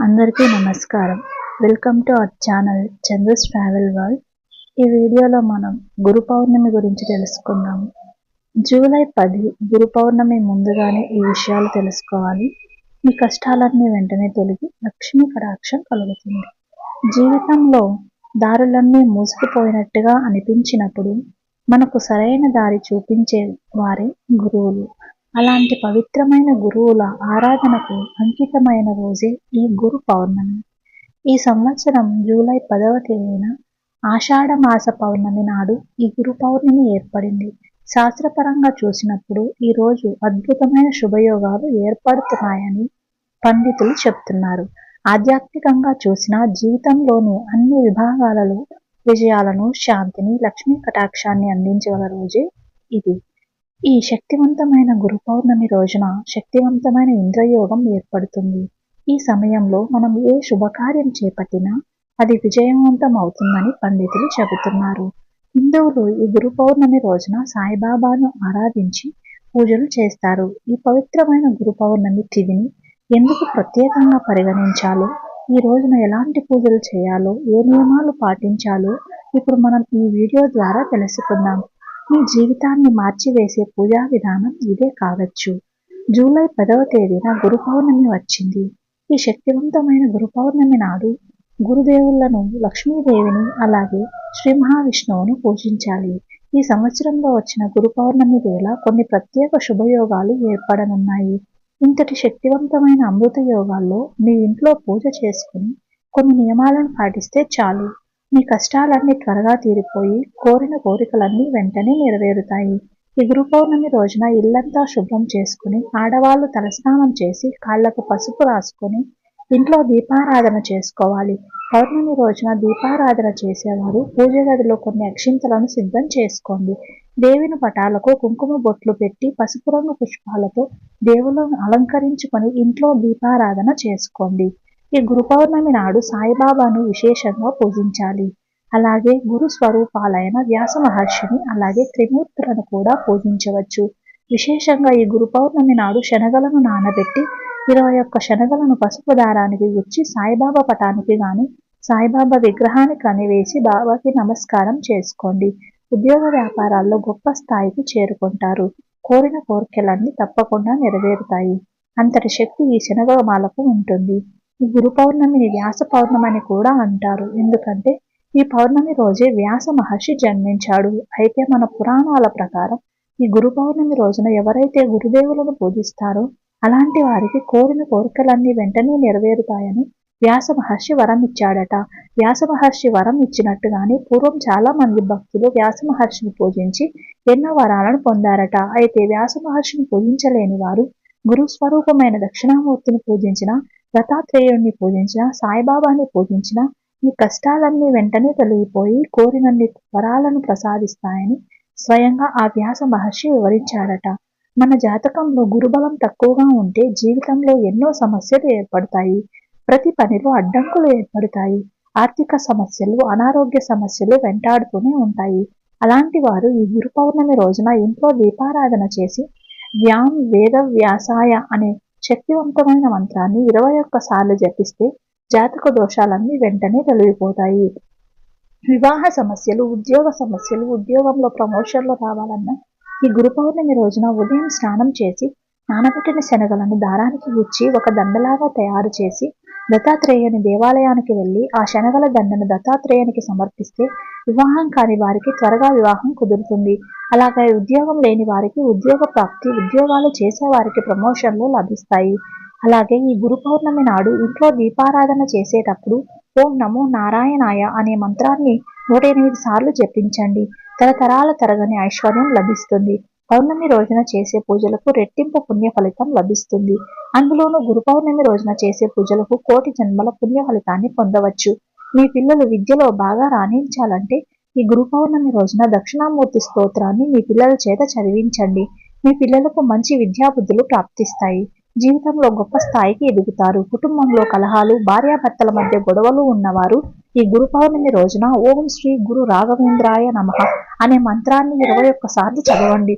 అందరికీ నమస్కారం. Welcome to our channel Chandra's travel world ఈ వీడియోలో మనం గురు పౌర్ణమి గురించి తెలుసుకుందాము జూలై పది గురు పౌర్ణమి ముందుగానే ఈ విషయాలు తెలుసుకోవాలి. మీ కష్టాలన్నీ వెంటనే తొలగి లక్ష్మీ కటాక్షం కలుగుతుంది. జీవితంలో దారులన్నీ మూసుకుపోయినట్టుగా అనిపించినప్పుడు మనకు సరైన దారి చూపించే వారే గురువులు. అలాంటి పవిత్రమైన గురువుల ఆరాధనకు అంకితమైన రోజే ఈ గురు పౌర్ణమి. ఈ సంవత్సరం జూలై పదవ తేదీన ఆషాఢ మాస పౌర్ణమి నాడు ఈ గురు పౌర్ణమి ఏర్పడింది. శాస్త్రపరంగా చూసినప్పుడు ఈ రోజు అద్భుతమైన శుభయోగాలు ఏర్పడుతున్నాయని పండితులు చెప్తున్నారు. ఆధ్యాత్మికంగా చూసిన జీవితంలోని అన్ని విభాగాలలో విజయాలను శాంతిని లక్ష్మీ కటాక్షాన్ని అందించగల రోజే ఇది. ఈ శక్తివంతమైన గురు పౌర్ణమి రోజున శక్తివంతమైన ఇంద్రయోగం ఏర్పడుతుంది. ఈ సమయంలో మనం ఏ శుభకార్యం చేపట్టినా అది విజయవంతం అవుతుందని పండితులు చెబుతున్నారు. హిందువులు ఈ గురు పౌర్ణమి రోజున సాయిబాబాను ఆరాధించి పూజలు చేస్తారు. ఈ పవిత్రమైన గురు పౌర్ణమి తిథిని ఎందుకు ప్రత్యేకంగా పరిగణించాలో ఈ రోజున ఎలాంటి పూజలు చేయాలో ఏ నియమాలు పాటించాలో ఇప్పుడు మనం ఈ వీడియో ద్వారా తెలుసుకుందాం. మీ జీవితాన్ని మార్చివేసే పూజా విధానం ఇదే కావచ్చు. జూలై పదవ తేదీన గురు పౌర్ణమి వచ్చింది. ఈ శక్తివంతమైన గురు పౌర్ణమి నాడు గురుదేవులను లక్ష్మీదేవిని అలాగే శ్రీ మహావిష్ణువును పూజించాలి. ఈ సంవత్సరంలో వచ్చిన గురు పౌర్ణమి వేళ కొన్ని ప్రత్యేక శుభయోగాలు ఏర్పడనున్నాయి. ఇంతటి శక్తివంతమైన అమృత యోగాల్లో మీ ఇంట్లో పూజ చేసుకుని కొన్ని నియమాలను పాటిస్తే చాలు. మీ కష్టాలన్నీ త్వరగా తీరిపోయి కోరిన కోరికలన్నీ వెంటనే నెరవేరుతాయి. ఈ గురు పౌర్ణమి రోజున ఇల్లంతా శుభ్రం చేసుకుని ఆడవాళ్ళు తలస్నానం చేసి కాళ్ళకు పసుపు రాసుకొని ఇంట్లో దీపారాధన చేసుకోవాలి. పౌర్ణమి రోజున దీపారాధన చేసేవారు పూజ గదిలో కొన్ని అక్షింతలను సిద్ధం చేసుకోండి. దేవుని పటాలకు కుంకుమ బొట్లు పెట్టి పసుపు రంగు పుష్పాలతో దేవులను అలంకరించుకొని ఇంట్లో దీపారాధన చేసుకోండి. ఈ గురు పౌర్ణమి నాడు సాయిబాబాను విశేషంగా పూజించాలి. అలాగే గురు స్వరూపాలైన వ్యాస మహర్షిని అలాగే త్రిమూర్తులను కూడా పూజించవచ్చు. విశేషంగా ఈ గురు పౌర్ణమి నాడు శనగలను నానబెట్టి ఇరవై ఒక్క శనగలను పసుపు దారానికి గుచ్చి సాయిబాబా పటానికి గాని సాయిబాబా విగ్రహానికి కానీ వేసి బాబాకి నమస్కారం చేసుకోండి. ఉద్యోగ వ్యాపారాల్లో గొప్ప స్థాయికి చేరుకుంటారు. కోరిన కోరికలన్నీ తప్పకుండా నెరవేరుతాయి. అంతటి శక్తి ఈ శనగమాలకు ఉంటుంది. ఈ గురు పౌర్ణమిని వ్యాస పౌర్ణమని కూడా అంటారు. ఎందుకంటే ఈ పౌర్ణమి రోజే వ్యాస మహర్షి జన్మించాడు. అయితే మన పురాణాల ప్రకారం ఈ గురు పౌర్ణమి రోజున ఎవరైతే గురుదేవులను పూజిస్తారో అలాంటి వారికి కోరిన కోరికలన్నీ వెంటనే నెరవేరుతాయని వ్యాస మహర్షి వరం ఇచ్చాడట. వ్యాస మహర్షి వరం ఇచ్చినట్టుగానే పూర్వం చాలా మంది భక్తులు వ్యాస మహర్షిని పూజించి ఎన్నో వరాలను పొందారట. అయితే వ్యాస మహర్షిని పూజించలేని వారు గురు స్వరూపమైన దక్షిణామూర్తిని పూజించిన దత్తాత్రేయుణ్ణి పూజించిన సాయిబాబాని పూజించిన ఈ కష్టాలన్నీ వెంటనే తొలగిపోయి కోరినన్ని వరాలను ప్రసాదిస్తాయని స్వయంగా ఆ వ్యాస మహర్షి వివరించాడట. మన జాతకంలో గురుబలం తక్కువగా ఉంటే జీవితంలో ఎన్నో సమస్యలు ఏర్పడతాయి. ప్రతి పనిలో అడ్డంకులు ఏర్పడతాయి. ఆర్థిక సమస్యలు అనారోగ్య సమస్యలు వెంటాడుతూనే ఉంటాయి. అలాంటి వారు ఈ గురు పౌర్ణమి రోజున ఇంట్లో దీపారాధన చేసి వ్యాం వేద వ్యాసాయ అనే శక్తివంతమైన మంత్రాన్ని ఇరవై ఒక్కసార్లు జపిస్తే జాతక దోషాలన్నీ వెంటనే తొలగిపోతాయి. వివాహ సమస్యలు ఉద్యోగ సమస్యలు ఉద్యోగంలో ప్రమోషన్లు రావాలన్నా ఈ గురు పౌర్ణమి రోజున ఉదయం స్నానం చేసి నానబెట్టిన శనగలను దారానికి గుచ్చి ఒక దండలాగా తయారు చేసి దత్తాత్రేయుని దేవాలయానికి వెళ్ళి ఆ శనగల దండను దత్తాత్రేయునికి సమర్పిస్తే వివాహం కాని వారికి త్వరగా వివాహం కుదురుతుంది. అలాగే ఉద్యోగం లేని వారికి ఉద్యోగ ప్రాప్తి ఉద్యోగాలు చేసే వారికి ప్రమోషన్లు లభిస్తాయి. అలాగే ఈ గురు పౌర్ణమి నాడు ఇంట్లో దీపారాధన చేసేటప్పుడు ఓం నమో నారాయణాయ అనే మంత్రాన్ని నూట ఎనిమిది సార్లు జపించండి. తరతరాల తరగని ఐశ్వర్యం లభిస్తుంది. పౌర్ణమి రోజున చేసే పూజలకు రెట్టింపు పుణ్య ఫలితం లభిస్తుంది. అందులోనూ గురు పౌర్ణమి రోజున చేసే పూజలకు కోటి జన్మల పుణ్య ఫలితాన్ని పొందవచ్చు. మీ పిల్లలు విద్యలో బాగా రాణించాలంటే ఈ గురు పౌర్ణమి రోజున దక్షిణామూర్తి స్తోత్రాన్ని మీ పిల్లల చేత చదివించండి. మీ పిల్లలకు మంచి విద్యాబుద్ధులు ప్రాప్తిస్తాయి. జీవితంలో గొప్ప స్థాయికి ఎదుగుతారు. కుటుంబంలో కలహాలు భార్యాభర్తల మధ్య గొడవలు ఉన్నవారు ఈ గురు పౌర్ణమి రోజున ఓం శ్రీ గురు రాఘవేంద్రాయ నమ అనే మంత్రాన్ని ఇరవై ఒక్కసార్లు చదవండి.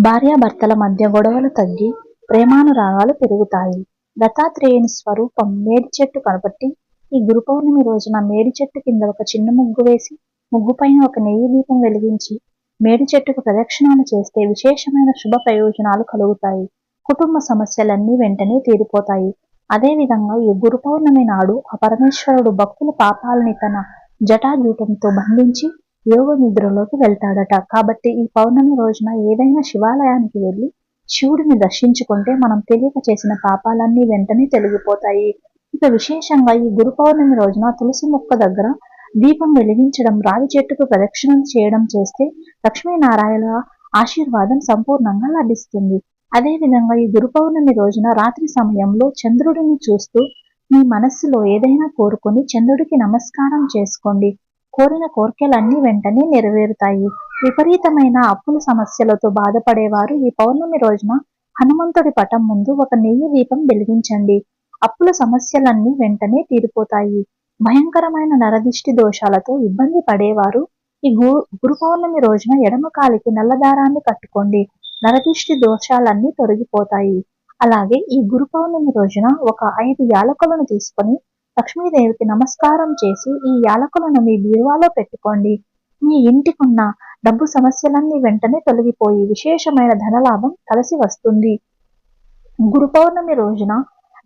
భార్యాభర్తల మధ్య గొడవలు తగ్గి ప్రేమానురాగాలు పెరుగుతాయి. దత్తాత్రేయుని స్వరూపం మేడి చెట్టు కాబట్టి ఈ గురు పౌర్ణమి రోజున మేడి చెట్టు కింద ఒక చిన్న ముగ్గు వేసి ముగ్గు పైన ఒక నెయ్యి దీపం వెలిగించి మేడి చెట్టుకు ప్రదక్షిణాలు చేస్తే విశేషమైన శుభ ప్రయోజనాలు కలుగుతాయి. కుటుంబ సమస్యలన్నీ వెంటనే తీరిపోతాయి. అదేవిధంగా ఈ గురు పౌర్ణమి నాడు ఆ పరమేశ్వరుడు భక్తుల పాపాలని తన జటాజూటంతో బంధించి యోగ నిద్రలోకి వెళ్తాడట. కాబట్టి ఈ పౌర్ణమి రోజున ఏదైనా శివాలయానికి వెళ్ళి శివుడిని దర్శించుకుంటే మనం తెలియక చేసిన పాపాలన్నీ వెంటనే తొలగిపోతాయి. ఇక విశేషంగా ఈ గురు పౌర్ణమి రోజున తులసి మొక్క దగ్గర దీపం వెలిగించడం రావి చెట్టుకు ప్రదక్షిణం చేయడం చేస్తే లక్ష్మీనారాయణ ఆశీర్వాదం సంపూర్ణంగా లభిస్తుంది. అదేవిధంగా ఈ గురు పౌర్ణమి రోజున రాత్రి సమయంలో చంద్రుడిని చూస్తూ మీ మనస్సులో ఏదైనా కోరుకొని చంద్రుడికి నమస్కారం చేసుకోండి. కోరిన కోరికలన్నీ వెంటనే నెరవేరుతాయి. విపరీతమైన అప్పుల సమస్యలతో బాధపడేవారు ఈ పౌర్ణమి రోజున హనుమంతుడి పటం ముందు ఒక నెయ్యి దీపం వెలిగించండి. అప్పుల సమస్యలన్నీ వెంటనే తీరిపోతాయి. భయంకరమైన నరదిష్టి దోషాలతో ఇబ్బంది పడేవారు. ఈ గు గురు పౌర్ణమి రోజున ఎడమ కాలికి నల్లదారాన్ని కట్టుకోండి. నరదిష్టి దోషాలన్నీ తొలగిపోతాయి. అలాగే ఈ గురు పౌర్ణమి రోజున ఒక ఐదు యాలకులను తీసుకొని లక్ష్మీదేవికి నమస్కారం చేసి ఈ యాలకులను మీ బీరువాలో పెట్టుకోండి. మీ ఇంటికున్న డబ్బు సమస్యలన్నీ వెంటనే తొలగిపోయి విశేషమైన ధనలాభం కలిసి వస్తుంది గురు పౌర్ణమి రోజున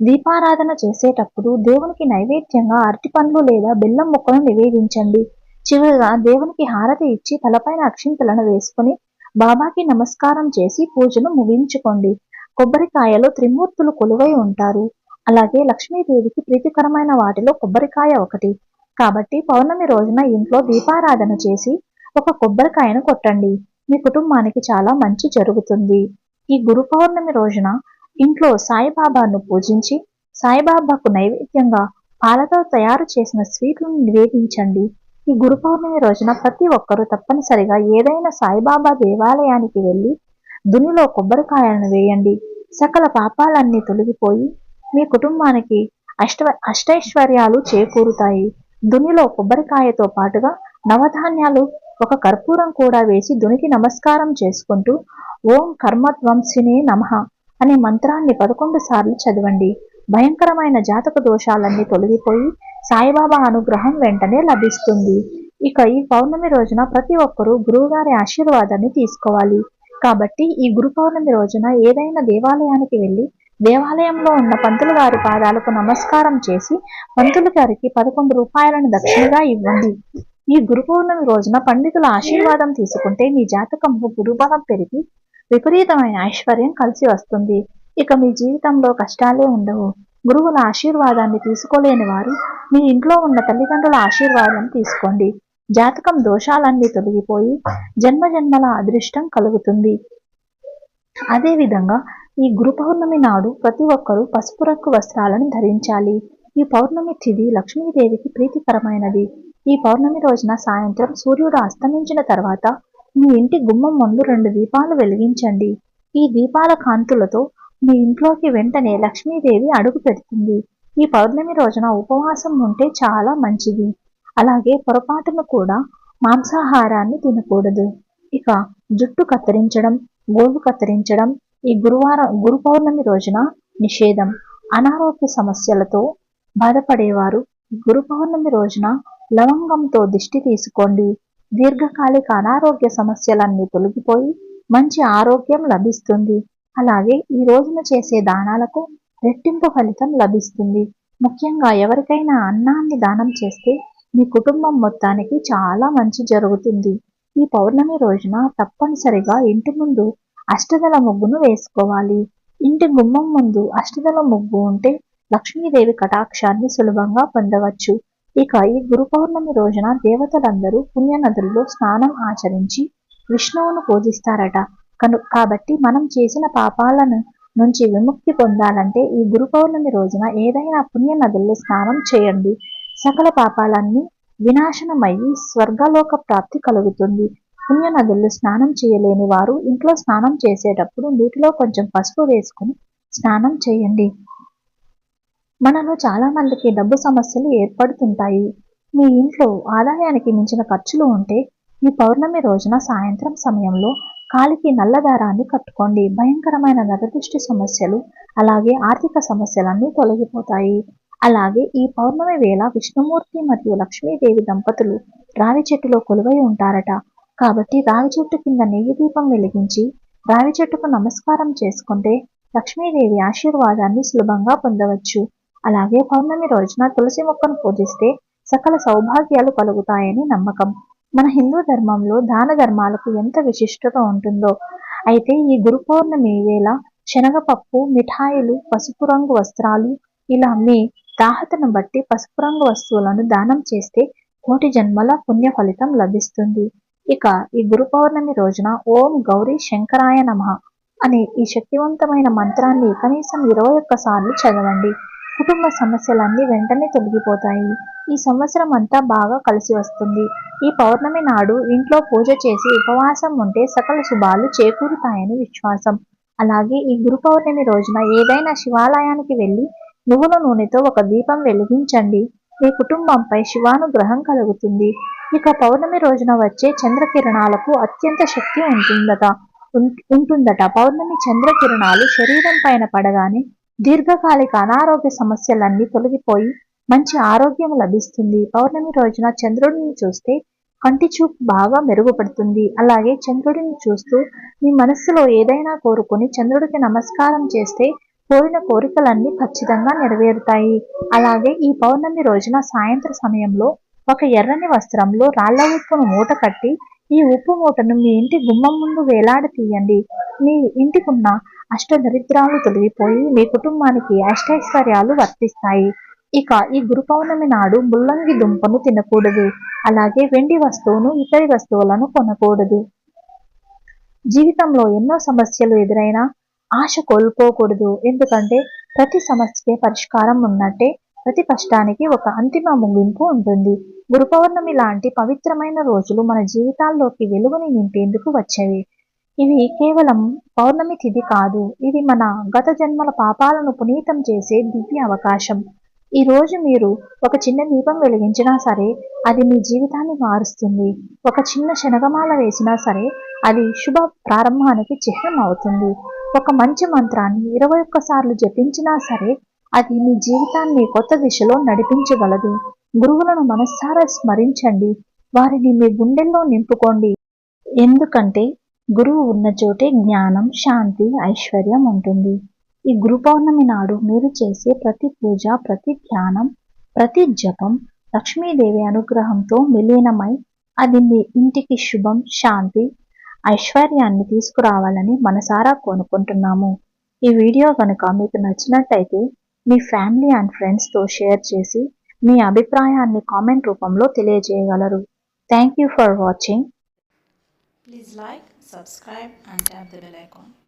దీపారాధన చేసేటప్పుడు దేవునికి నైవేద్యంగా అరటి పండ్లు లేదా బెల్లం ముక్కను నివేదించండి. చివరిగా దేవునికి హారతి ఇచ్చి తలపైన అక్షింతలను వేసుకుని బాబాకి నమస్కారం చేసి పూజను ముగించుకోండి. కొబ్బరికాయలో త్రిమూర్తులు కొలువై ఉంటారు. అలాగే లక్ష్మీదేవికి ప్రీతికరమైన వాటిలో కొబ్బరికాయ ఒకటి. కాబట్టి పౌర్ణమి రోజున ఇంట్లో దీపారాధన చేసి ఒక కొబ్బరికాయను కొట్టండి. మీ కుటుంబానికి చాలా మంచి జరుగుతుంది. ఈ గురు పౌర్ణమి రోజున ఇంట్లో సాయిబాబాను పూజించి సాయిబాబాకు నైవేద్యంగా పాలతో తయారు చేసిన స్వీట్లను నివేదించండి. ఈ గురు పౌర్ణమి రోజున ప్రతి ఒక్కరూ తప్పనిసరిగా ఏదైనా సాయిబాబా దేవాలయానికి వెళ్ళి దునిలో కొబ్బరికాయలను వేయండి. సకల పాపాలన్నీ తొలగిపోయి మీ కుటుంబానికి అష్ట అష్టైశ్వర్యాలు చేకూరుతాయి. దునిలో కొబ్బరికాయతో పాటుగా నవధాన్యాలు ఒక కర్పూరం కూడా వేసి దునికి నమస్కారం చేసుకుంటూ ఓం కర్మధ్వంసినే నమః. అనే మంత్రాన్ని పదకొండు సార్లు చదవండి. భయంకరమైన జాతక దోషాలన్నీ తొలగిపోయి సాయిబాబా అనుగ్రహం వెంటనే లభిస్తుంది. ఇక ఈ పౌర్ణమి రోజున ప్రతి ఒక్కరూ గురువుగారి ఆశీర్వాదాన్ని తీసుకోవాలి. కాబట్టి ఈ గురు పౌర్ణమి రోజున ఏదైనా దేవాలయానికి వెళ్ళి దేవాలయంలో ఉన్న పంతులు గారి పాదాలకు నమస్కారం చేసి పంతులు గారికి పదకొండు రూపాయలను దక్షిణగా ఇవ్వండి. ఈ గురు పౌర్ణమి రోజున పండితుల ఆశీర్వాదం తీసుకుంటే మీ జాతకంలో గురుబలం పెరిగి విపరీతమైన ఐశ్వర్యం కలిసి వస్తుంది. ఇక మీ జీవితంలో కష్టాలే ఉండవు. గురువుల ఆశీర్వాదాన్ని తీసుకోలేని వారు మీ ఇంట్లో ఉన్న తల్లిదండ్రుల ఆశీర్వాదం తీసుకోండి. జాతకం దోషాలన్నీ తొలగిపోయి జన్మ జన్మల అదృష్టం కలుగుతుంది. అదేవిధంగా ఈ గురు పౌర్ణమి నాడు ప్రతి ఒక్కరూ పసుపు రంగు వస్త్రాలను ధరించాలి. ఈ పౌర్ణమి తిథి లక్ష్మీదేవికి ప్రీతికరమైనది. ఈ పౌర్ణమి రోజున సాయంత్రం సూర్యుడు అస్తమించిన తర్వాత మీ ఇంటి గుమ్మం ముందు రెండు దీపాలు వెలిగించండి. ఈ దీపాల కాంతులతో మీ ఇంట్లోకి వెంటనే లక్ష్మీదేవి అడుగు పెడుతుంది. ఈ పౌర్ణమి రోజున ఉపవాసం ఉంటే చాలా మంచిది. అలాగే పొరపాటును కూడా మాంసాహారాన్ని తినకూడదు. ఇక జుట్టు కత్తిరించడం గోలు కత్తిరించడం ఈ గురువారం గురు పౌర్ణమి రోజున నిషేధం. అనారోగ్య సమస్యలతో బాధపడేవారు గురు పౌర్ణమి రోజున లవంగంతో దిష్టి తీసుకోండి. దీర్ఘకాలిక అనారోగ్య సమస్యలన్నీ తొలగిపోయి మంచి ఆరోగ్యం లభిస్తుంది. అలాగే ఈ రోజున చేసే దానాలకు రెట్టింపు ఫలితం లభిస్తుంది. ముఖ్యంగా ఎవరికైనా అన్నాన్ని దానం చేస్తే మీ కుటుంబం మొత్తానికి చాలా మంచి జరుగుతుంది. ఈ పౌర్ణమి రోజున తప్పనిసరిగా ఇంటి ముందు అష్టదల ముగ్గును వేసుకోవాలి. ఇంటి గుమ్మం ముందు అష్టదల ముగ్గు ఉంటే లక్ష్మీదేవి కటాక్షాన్ని సులభంగా పొందవచ్చు. ఇక ఈ గురు పౌర్ణమి రోజున దేవతలందరూ పుణ్యనదుల్లో స్నానం ఆచరించి విష్ణువును పూజిస్తారట. కను కాబట్టి మనం చేసిన పాపాలను నుంచి విముక్తి పొందాలంటే ఈ గురు పౌర్ణమి రోజున ఏదైనా పుణ్య నదుల్లో స్నానం చేయండి. సకల పాపాలన్నీ వినాశనమయ్యి స్వర్గలోక ప్రాప్తి కలుగుతుంది. పుణ్య నదుల్లో స్నానం చేయలేని వారు ఇంట్లో స్నానం చేసేటప్పుడు నీటిలో కొంచెం పసుపు వేసుకుని స్నానం చేయండి. మనలో చాలా మందికి డబ్బు సమస్యలు ఏర్పడుతుంటాయి. మీ ఇంట్లో ఆదాయానికి మించిన ఖర్చులు ఉంటే ఈ పౌర్ణమి రోజున సాయంత్రం సమయంలో కాలికి నల్లదారాన్ని కట్టుకోండి. భయంకరమైన నరదృష్టి సమస్యలు అలాగే ఆర్థిక సమస్యలన్నీ తొలగిపోతాయి. అలాగే ఈ పౌర్ణమి వేళ విష్ణుమూర్తి మరియు లక్ష్మీదేవి దంపతులు రావి చెట్టులో కొలువై ఉంటారట. కాబట్టి రావి చెట్టు కింద నెయ్యి దీపం వెలిగించి రావి చెట్టుకు నమస్కారం చేసుకుంటే లక్ష్మీదేవి ఆశీర్వాదాన్ని సులభంగా పొందవచ్చు. అలాగే పౌర్ణమి రోజున తులసి మొక్కను పూజిస్తే సకల సౌభాగ్యాలు కలుగుతాయని నమ్మకం. మన హిందూ ధర్మంలో దాన ధర్మాలకు ఎంత విశిష్టత ఉంటుందో అయితే ఈ గురు పౌర్ణమి వేళ శనగపప్పు మిఠాయిలు పసుపు రంగు వస్త్రాలు ఇలా మీ దాహతను బట్టి పసుపు రంగు వస్తువులను దానం చేస్తే కోటి జన్మల పుణ్య ఫలితం లభిస్తుంది. ఇక ఈ గురు పౌర్ణమి రోజున ఓం గౌరీ శంకరాయ నమః అనే ఈ శక్తివంతమైన మంత్రాన్ని కనీసం ఇరవై ఒక్క సార్లు చదవండి. కుటుంబ సమస్యలన్నీ వెంటనే తొలగిపోతాయి. ఈ సంవత్సరం అంతా బాగా కలిసి వస్తుంది. ఈ పౌర్ణమి నాడు ఇంట్లో పూజ చేసి ఉపవాసం ఉంటే సకల శుభాలు చేకూరుతాయని విశ్వాసం. అలాగే ఈ గురు పౌర్ణమి రోజున ఏదైనా శివాలయానికి వెళ్ళి నువ్వుల నూనెతో ఒక దీపం వెలిగించండి. మీ కుటుంబంపై శివానుగ్రహం కలుగుతుంది. ఇక పౌర్ణమి రోజున వచ్చే చంద్రకిరణాలకు అత్యంత శక్తి ఉంటుందట. ఉం- ఉంటుందట. పౌర్ణమి చంద్రకిరణాలు శరీరం పైన పడగానే దీర్ఘకాలిక అనారోగ్య సమస్యలన్నీ తొలగిపోయి మంచి ఆరోగ్యం లభిస్తుంది. పౌర్ణమి రోజున చంద్రుడిని చూస్తే కంటి చూపు బాగా మెరుగుపడుతుంది. అలాగే చంద్రుడిని చూస్తూ మీ మనస్సులో ఏదైనా కోరుకుని చంద్రుడికి నమస్కారం చేస్తే కోరిన కోరికలన్నీ ఖచ్చితంగా నెరవేరుతాయి. అలాగే ఈ పౌర్ణమి రోజున సాయంత్ర సమయంలో ఒక ఎర్రని వస్త్రంలో రాళ్ళ ఉప్పును మూట కట్టి ఈ ఉప్పు మూటను మీ ఇంటి గుమ్మం ముందు వేలాడి తీయండి మీ ఇంటికున్న అష్టదరిద్రాలు తొలగిపోయి మీ కుటుంబానికి అష్టైశ్వర్యాలు వర్తిస్తాయి. ఇక ఈ గురు పౌర్ణమి నాడు ముల్లంగి దుంపను తినకూడదు. అలాగే వెండి వస్తువును ఇతడి వస్తువులను కొనకూడదు. జీవితంలో ఎన్నో సమస్యలు ఎదురైనా ఆశ కోల్పోకూడదు. ఎందుకంటే ప్రతి సమస్యకి పరిష్కారం ఉన్నట్టే ప్రతి కష్టానికి ఒక అంతిమ ముగింపు ఉంటుంది. గురు పౌర్ణమి లాంటి పవిత్రమైన రోజులు మన జీవితాల్లోకి వెలుగుని నింపేందుకు వచ్చేవి. ఇవి కేవలం పౌర్ణమి తిథి కాదు. ఇది మన గత జన్మల పాపాలను పునీతం చేసే దివ్య అవకాశం. ఈ రోజు మీరు ఒక చిన్న దీపం వెలిగించినా సరే అది మీ జీవితాన్ని మారుస్తుంది. ఒక చిన్న శనగమాల వేసినా సరే అది శుభ ప్రారంభానికి చిహ్నం అవుతుంది. ఒక మంచి మంత్రాన్ని ఇరవై ఒక్కసార్లు జపించినా సరే అది మీ జీవితాన్ని కొత్త దిశలో నడిపించగలదు. గురువులను మనస్సారా స్మరించండి. వారిని మీ గుండెల్లో నింపుకోండి. ఎందుకంటే గురువు ఉన్న చోటే జ్ఞానం శాంతి ఐశ్వర్యం ఉంటుంది. ఈ గురు పౌర్ణమి నాడు మీరు చేసే ప్రతి పూజ ప్రతి ధ్యానం ప్రతి జపం లక్ష్మీదేవి అనుగ్రహంతో విలీనమై అది మీ ఇంటికి శుభం శాంతి ఐశ్వర్యాన్ని తీసుకురావాలని మనసారా కోనుకుంటున్నాము ఈ వీడియో కనుక మీకు నచ్చినట్టయితే మీ ఫ్యామిలీ అండ్ ఫ్రెండ్స్తో షేర్ చేసి మీ అభిప్రాయాన్ని కామెంట్ రూపంలో తెలియజేయగలరు. Thank you for watching. Please like subscribe and tap the bell icon.